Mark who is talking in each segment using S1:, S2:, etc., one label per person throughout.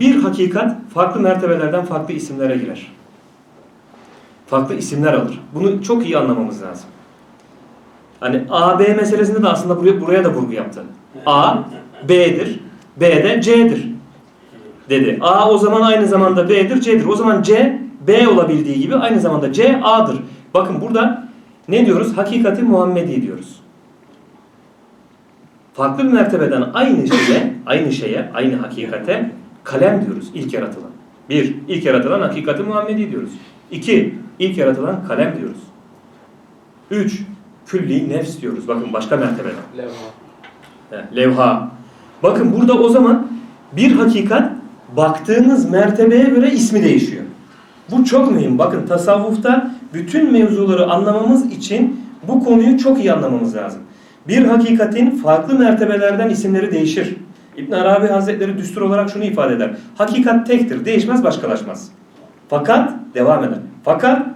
S1: Bir hakikat farklı mertebelerden farklı isimlere girer. Farklı isimler alır. Bunu çok iyi anlamamız lazım. Hani A, B meselesinde de aslında buraya, buraya da vurgu yaptı. A, B'dir. B de C'dir. Dedi. A o zaman aynı zamanda B'dir, C'dir. O zaman C, B olabildiği gibi aynı zamanda C, A'dır. Bakın burada ne diyoruz? Hakikati Muhammedi diyoruz. Farklı bir mertebeden aynı şeye, aynı şeye, aynı hakikate kalem diyoruz ilk yaratılan. Bir, ilk yaratılan hakikati Muhammedi diyoruz. İki, ilk yaratılan kalem diyoruz. Üç, külli nefs diyoruz. Bakın başka mertebeden.
S2: Levha.
S1: He, Levha. Bakın burada o zaman bir hakikat baktığınız mertebeye göre ismi değişiyor. Bu çok mühim. Bakın tasavvufta bütün mevzuları anlamamız için bu konuyu çok iyi anlamamız lazım. Bir hakikatin farklı mertebelerden isimleri değişir. İbn Arabi Hazretleri düstur olarak şunu ifade eder. Hakikat tektir, değişmez, başkalaşmaz. Fakat devam eder. Fakat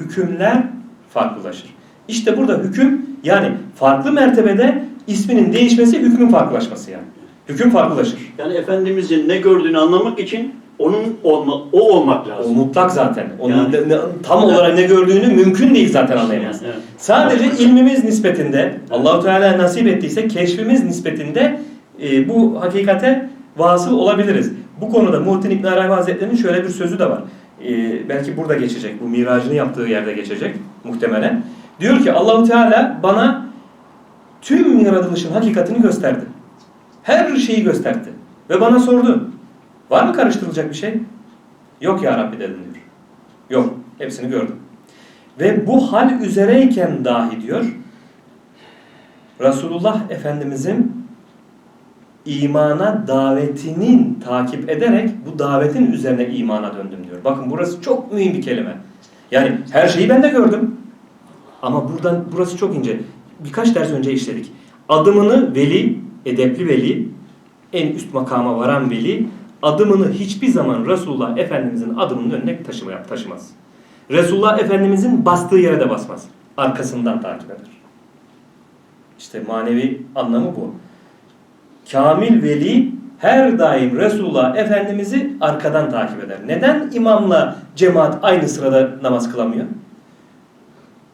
S1: hükümler farklılaşır. İşte burada hüküm yani farklı mertebede isminin değişmesi hükmün farklılaşması yani. Hüküm farklılaşır.
S3: Yani Efendimizin ne gördüğünü anlamak için onun olma, o olmak
S1: O
S3: lazım.
S1: mutlak zaten. Onun
S3: Yani-
S1: tam olarak ne gördüğünü mümkün değil zaten anlayamaz.
S3: Evet.
S1: Sadece ilmimiz nispetinde Allahu Teala nasip ettiyse keşfimiz nispetinde e, bu hakikate vasıl olabiliriz. Bu konuda Muhittin İbn Arabi Hazretleri'nin şöyle bir sözü de var. E, belki burada geçecek. Bu miracını yaptığı yerde geçecek muhtemelen. Diyor ki Allahu Teala bana tüm yaratılışın hakikatini gösterdi. Her şeyi gösterdi. Ve bana sordu. Var mı karıştırılacak bir şey? Yok ya Rabbi dedim diyor. Yok. Hepsini gördüm. Ve bu hal üzereyken dahi diyor Resulullah Efendimizin imana davetinin takip ederek bu davetin üzerine imana döndüm diyor. Bakın burası çok mühim bir kelime. Yani her şeyi ben de gördüm. Ama buradan burası çok ince. Birkaç ders önce işledik. Adımını veli, edepli veli, en üst makama varan veli adımını hiçbir zaman Resulullah Efendimizin adımının önüne taşıma, taşımaz. Resulullah Efendimizin bastığı yere de basmaz. Arkasından takip eder. İşte manevi anlamı bu. Kamil veli her daim Resulullah Efendimiz'i arkadan takip eder. Neden imamla cemaat aynı sırada namaz kılamıyor?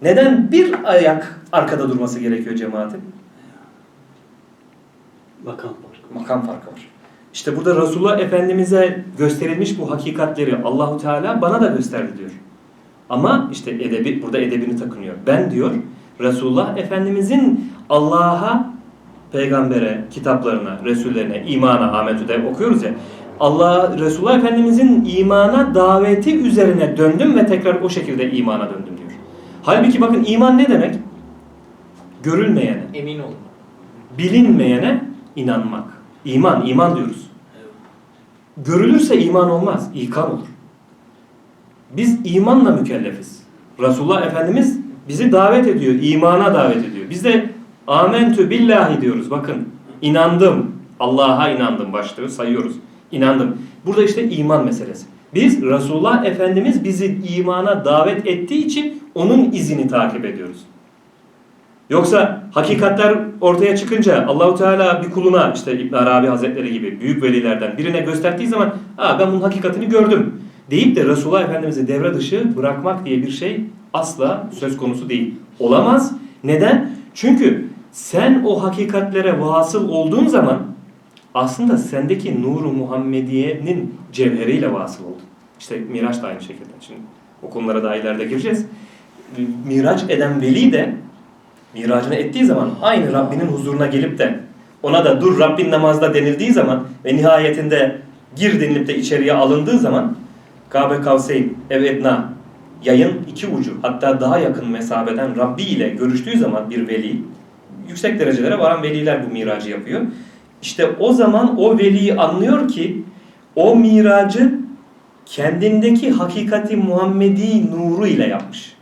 S1: Neden bir ayak arkada durması gerekiyor cemaatin?
S3: Makam var.
S1: Makam farkı var. İşte burada Resulullah Efendimiz'e gösterilmiş bu hakikatleri Allahu Teala bana da gösterdi diyor. Ama işte edebi burada edebini takınıyor. Ben diyor Resulullah Efendimiz'in Allah'a, peygambere, kitaplarına, resullerine, imana, Ahmetü'de okuyoruz ya. Allah Resulullah Efendimiz'in imana daveti üzerine döndüm ve tekrar o şekilde imana döndüm diyor. Halbuki bakın iman ne demek? Görülmeyene,
S2: Emin olun.
S1: bilinmeyene inanmak. İman, iman diyoruz. Görülürse iman olmaz, ikan olur. Biz imanla mükellefiz. Resulullah Efendimiz bizi davet ediyor, imana davet ediyor. Biz de amentü billahi diyoruz. Bakın, inandım, Allah'a inandım başlığı sayıyoruz. İnandım. Burada işte iman meselesi. Biz Resulullah Efendimiz bizi imana davet ettiği için onun izini takip ediyoruz. Yoksa hakikatler ortaya çıkınca Allahu Teala bir kuluna işte İbn Arabi Hazretleri gibi büyük velilerden birine gösterdiği zaman "Aa ben bunun hakikatini gördüm." deyip de Resulullah Efendimiz'i devre dışı bırakmak diye bir şey asla söz konusu değil. Olamaz. Neden? Çünkü sen o hakikatlere vasıl olduğun zaman aslında sendeki nuru Muhammediye'nin cevheriyle vasıl oldun. İşte Miraç da aynı şekilde. Şimdi o konulara daha ileride gireceğiz. Miraç eden veli de miracını ettiği zaman aynı Rabbinin huzuruna gelip de ona da dur Rabbin namazda denildiği zaman ve nihayetinde gir denilip de içeriye alındığı zaman Kabe Kavseyn, Ev Edna yayın iki ucu hatta daha yakın mesabeden Rabbi ile görüştüğü zaman bir veli yüksek derecelere varan veliler bu miracı yapıyor. İşte o zaman o veli anlıyor ki o miracı kendindeki hakikati Muhammedi nuru ile yapmış.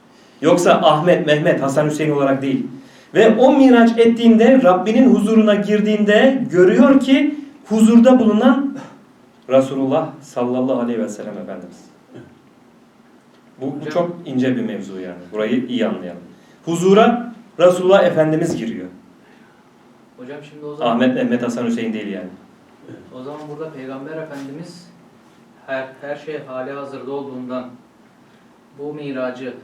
S1: Yoksa Ahmet, Mehmet, Hasan Hüseyin olarak değil. Ve o miraç ettiğinde Rabbinin huzuruna girdiğinde görüyor ki huzurda bulunan Resulullah sallallahu aleyhi ve sellem Efendimiz. Bu, bu çok ince bir mevzu yani. Burayı iyi anlayalım. Huzura Resulullah Efendimiz giriyor.
S2: Hocam şimdi o zaman
S1: Ahmet, Mehmet, Hasan Hüseyin değil yani.
S2: o zaman burada Peygamber Efendimiz her, her şey hali hazırda olduğundan bu miracı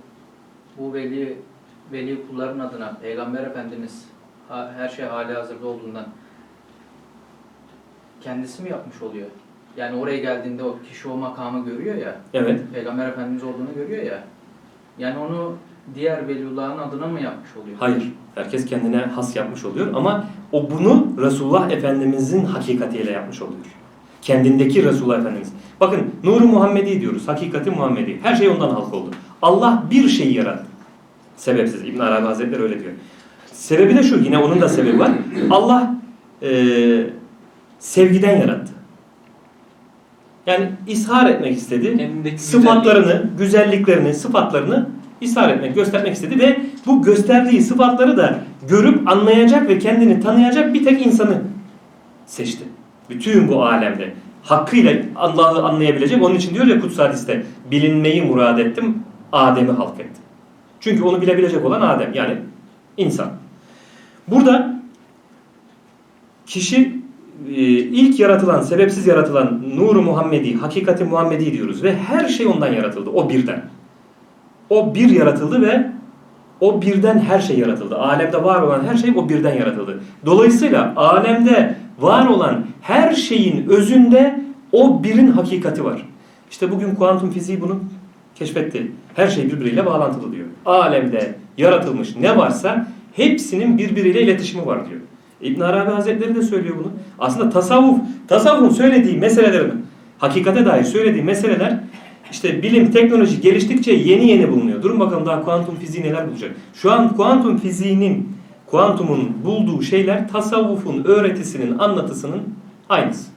S2: bu veli veli kulların adına Peygamber Efendimiz her şey hali hazırda olduğundan kendisi mi yapmış oluyor? Yani oraya geldiğinde o kişi o makamı görüyor ya,
S1: Evet.
S2: Peygamber Efendimiz olduğunu görüyor ya. Yani onu diğer veliullahın adına mı yapmış oluyor?
S1: Hayır. Herkes kendine has yapmış oluyor ama o bunu Resulullah Efendimizin hakikatiyle yapmış oluyor. Kendindeki Resulullah Efendimiz. Bakın Nuru Muhammedi diyoruz. Hakikati Muhammedi. Her şey ondan halk oldu. Allah bir şeyi yarattı. Sebepsiz. İbn Arabi Hazretleri öyle diyor. Sebebi de şu. Yine onun da sebebi var. Allah eee, sevgiden yarattı. Yani ishar etmek istedi.
S2: Kendindeki
S1: Sıfatlarını, güzelliklerini, sıfatlarını ishar etmek, göstermek istedi ve bu gösterdiği sıfatları da görüp anlayacak ve kendini tanıyacak bir tek insanı seçti. Bütün bu alemde hakkıyla Allah'ı anlayabilecek. Onun için diyor ya kutsal hadiste bilinmeyi murad ettim, Adem'i halk ettim. Çünkü onu bilebilecek olan Adem yani insan. Burada kişi e, ilk yaratılan, sebepsiz yaratılan nuru Muhammedi, hakikati Muhammedi diyoruz ve her şey ondan yaratıldı, o birden. O bir yaratıldı ve o birden her şey yaratıldı. Alemde var olan her şey o birden yaratıldı. Dolayısıyla alemde var olan her şeyin özünde o birin hakikati var. İşte bugün kuantum fiziği bunu keşfetti. Her şey birbiriyle bağlantılı diyor. Alemde yaratılmış ne varsa hepsinin birbiriyle iletişimi var diyor. İbn Arabi Hazretleri de söylüyor bunu. Aslında tasavvuf, tasavvufun söylediği meselelerin, hakikate dair söylediği meseleler işte bilim, teknoloji geliştikçe yeni yeni bulunuyor. Durun bakalım daha kuantum fiziği neler bulacak. Şu an kuantum fiziğinin, kuantumun bulduğu şeyler tasavvufun öğretisinin, anlatısının aynısı.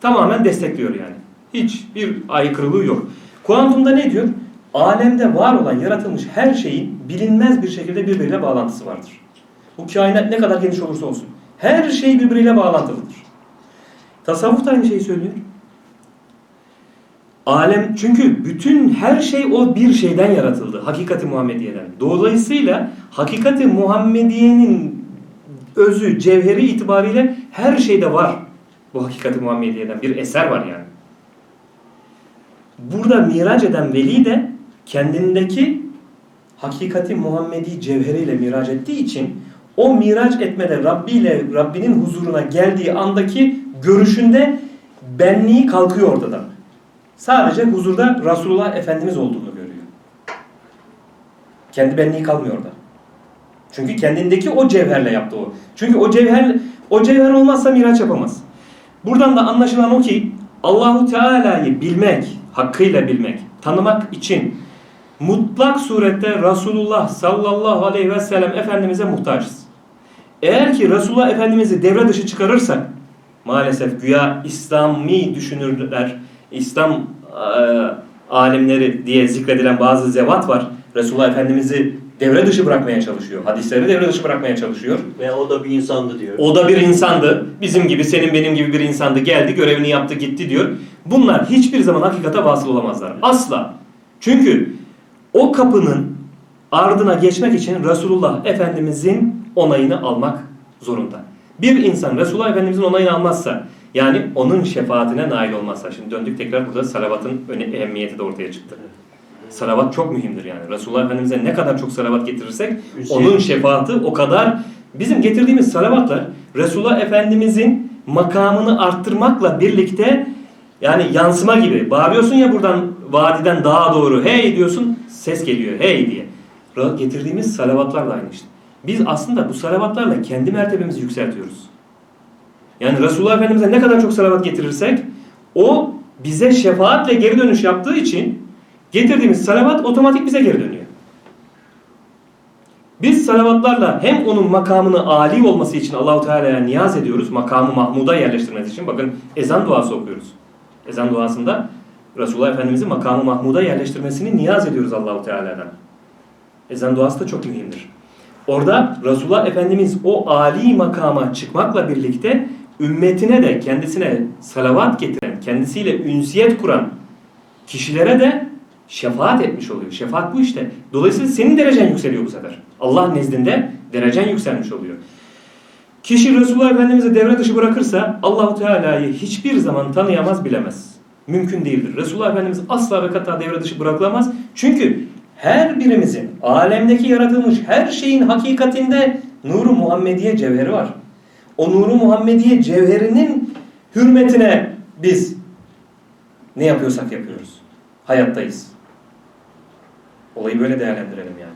S1: Tamamen destekliyor yani. Hiçbir aykırılığı yok. Kuantumda ne diyor? Alemde var olan, yaratılmış her şeyin bilinmez bir şekilde birbiriyle bağlantısı vardır. Bu kainat ne kadar geniş olursa olsun. Her şey birbiriyle bağlantılıdır. Tasavvuf da aynı şeyi söylüyor. Alem çünkü bütün her şey o bir şeyden yaratıldı. Hakikati Muhammediye'den. Dolayısıyla hakikati Muhammediye'nin özü, cevheri itibariyle her şeyde var. Bu hakikati Muhammediye'den bir eser var yani. Burada miraç eden veli de kendindeki hakikati Muhammedi cevheriyle miraç ettiği için o miraç etmede Rabbi ile Rabbinin huzuruna geldiği andaki görüşünde benliği kalkıyor ortadan. Sadece huzurda Resulullah Efendimiz olduğunu görüyor. Kendi benliği kalmıyor orada. Çünkü kendindeki o cevherle yaptı o. Çünkü o cevher o cevher olmazsa miraç yapamaz. Buradan da anlaşılan o ki Allahu Teala'yı bilmek, hakkıyla bilmek, tanımak için mutlak surette Resulullah sallallahu aleyhi ve sellem Efendimiz'e muhtaçız. Eğer ki Resulullah Efendimiz'i devre dışı çıkarırsak maalesef güya İslami düşünürler, İslam e, alimleri diye zikredilen bazı zevat var. Resulullah Efendimiz'i devre dışı bırakmaya çalışıyor. Hadisleri devre dışı bırakmaya çalışıyor.
S3: Ve o da bir insandı diyor.
S1: O da bir insandı. Bizim gibi, senin benim gibi bir insandı. Geldi, görevini yaptı, gitti diyor. Bunlar hiçbir zaman hakikate vasıl olamazlar. Asla. Çünkü o kapının ardına geçmek için Resulullah Efendimizin onayını almak zorunda. Bir insan Resulullah Efendimizin onayını almazsa, yani onun şefaatine nail olmazsa, şimdi döndük tekrar burada salavatın ehemmiyeti de ortaya çıktı. Salavat çok mühimdir yani. Resulullah Efendimiz'e ne kadar çok salavat getirirsek
S3: Hüseyin.
S1: onun şefaati o kadar bizim getirdiğimiz salavatlar Resulullah Efendimiz'in makamını arttırmakla birlikte yani yansıma gibi bağırıyorsun ya buradan vadiden dağa doğru hey diyorsun ses geliyor hey diye. Getirdiğimiz salavatlar da aynı işte. Biz aslında bu salavatlarla kendi mertebemizi yükseltiyoruz. Yani Resulullah Efendimiz'e ne kadar çok salavat getirirsek o bize şefaatle geri dönüş yaptığı için getirdiğimiz salavat otomatik bize geri dönüyor. Biz salavatlarla hem onun makamını âli olması için Allahu Teala'ya niyaz ediyoruz. Makamı Mahmud'a yerleştirmesi için. Bakın ezan duası okuyoruz. Ezan duasında Resulullah Efendimiz'i makamı Mahmud'a yerleştirmesini niyaz ediyoruz Allahu Teala'dan. Ezan duası da çok mühimdir. Orada Resulullah Efendimiz o âli makama çıkmakla birlikte ümmetine de kendisine salavat getiren, kendisiyle ünsiyet kuran kişilere de şefaat etmiş oluyor. Şefaat bu işte. Dolayısıyla senin derecen yükseliyor bu sefer. Allah nezdinde derecen yükselmiş oluyor. Kişi Resulullah Efendimiz'i devre dışı bırakırsa Allahu Teala'yı hiçbir zaman tanıyamaz, bilemez. Mümkün değildir. Resulullah Efendimiz asla ve kata devre dışı bırakılamaz. Çünkü her birimizin, alemdeki yaratılmış her şeyin hakikatinde nuru Muhammediye cevheri var. O nuru Muhammediye cevherinin hürmetine biz ne yapıyorsak yapıyoruz. Hayattayız. Olayı böyle değerlendirelim yani.